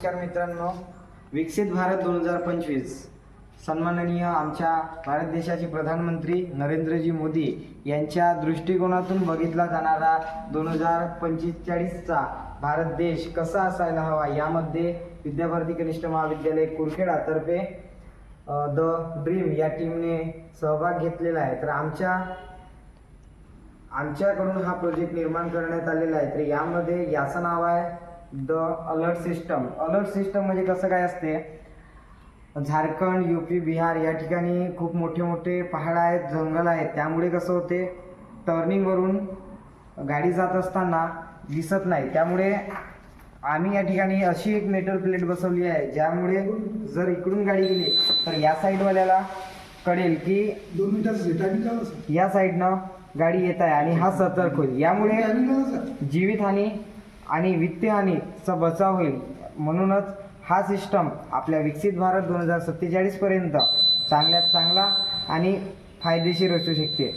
नमस्कार मित्रांनो. विकसित भारत दोन हजार पंचवीस. सन्माननीय आमच्या भारत देशाचे प्रधानमंत्री नरेंद्रजी मोदी यांच्या दृष्टिकोनातून बघितला जाणारा दोन हजार पंचेचाळीसचा भारत देश कसा असायला हवा यामध्ये विद्याभारती कनिष्ठ महाविद्यालय कुरखेडातर्फे द ड्रीम या टीमने सहभाग घेतलेला आहे. तर आमच्या आमच्याकडून हा प्रोजेक्ट निर्माण करण्यात आलेला आहे. तर यामध्ये याचं नाव आहे the alert system. Alert system म्हणजे कसं काय असते? झारखंड यूपी बिहार या ठिकाणी खूप मोठे मोठे पहाड आहेत जंगल आहेत. त्यामुळे कसं होते? टर्निंगवरून गाडी जात असताना दिसत नाही. त्यामुळे आम्ही या ठिकाणी अशी एक मेटल प्लेट बसवली आहे ज्यामुळे जर इकडून गाडी गेली तर या साईडवाल्याला कळेल की दोन सर या साईडनं गाडी येत आहे आणि हा सतर्क होईल. यामुळे जीवितहानी आणि वित्तहानीचा बचाव होईल. म्हणूनच हा सिस्टम आपल्या विकसित भारत दोन हजार सत्तेचाळीसपर्यंत चांगल्यात चांगला आणि फायदेशीर असू शकते.